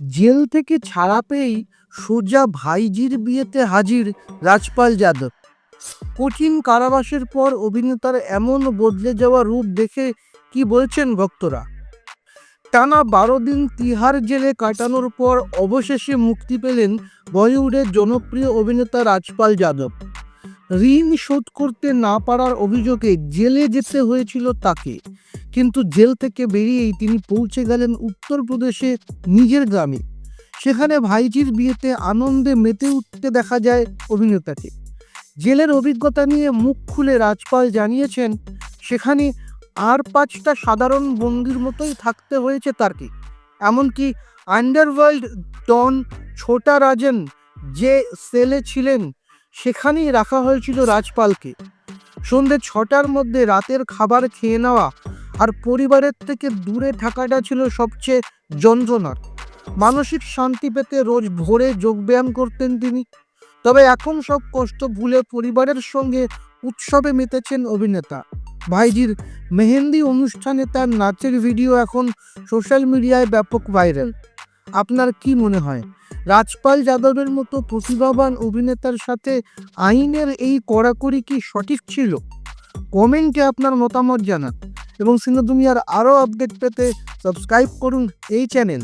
Jail থেকে ছাড়া পেয়েই সোজা ভাইজির বিয়েতে হাজির রাজপাল যাদব। কঠিন কারাবাসের পর অভিনেতার এমন বদলে যাওয়া রূপ দেখে কি বলছেন ভক্তরা? টানা বারো দিন তিহার জেলে কাটানোর পর অবশেষে মুক্তি পেলেন বলিউডের জনপ্রিয় অভিনেতা রাজপাল যাদব। ঋণ শোধ করতে না পারার অভিযোগে জেলে যেতে হয়েছিল তাকে। কিন্তু জেল থেকে বেরিয়েই তিনি পৌঁছে গেলেন উত্তরপ্রদেশে নিজের গ্রামে। সেখানে ভাইজির বিয়েতে আনন্দে মেতে উঠতে দেখা যায় অভিনেতাকে জেলের অভিজ্ঞতা নিয়ে মুখ খুলে রাজপাল জানিয়েছেন, সেখানে আর পাঁচটা সাধারণ বন্দির মতোই থাকতে হয়েছে তারকে। এমনকি আন্ডারওয়ার্ল্ড ডন ছোটা রাজন যে সেলে ছিলেন, সেখানেই রাখা হয়েছিল রাজপালকে। সন্ধ্যে ছটার মধ্যে রাতের খাবার খেয়ে নেওয়া আর পরিবারের থেকে দূরে থাকাটা ছিল সবচেয়ে যন্ত্রণার। মানসিক শান্তি পেতে রোজ ভোরে যোগব্যায়াম করতেন তিনি। তবে এখন সব কষ্ট ভুলে পরিবারের সঙ্গে উৎসবে মেতেছেন অভিনেতা। ভাইজির মেহেন্দি অনুষ্ঠানে তার নাচের ভিডিও এখন সোশ্যাল মিডিয়ায় ব্যাপক ভাইরাল। আপনার কি মনে হয়, রাজপাল যাদবের মতো প্রতিভাবান অভিনেতার সাথে আইনের এই কড়াকড়ি কি সঠিক ছিল? কমেন্টে আপনার মতামত জানান। এবং সিনেদুনিয়ার আরও আপডেট পেতে সাবস্ক্রাইব করুন এই চ্যানেল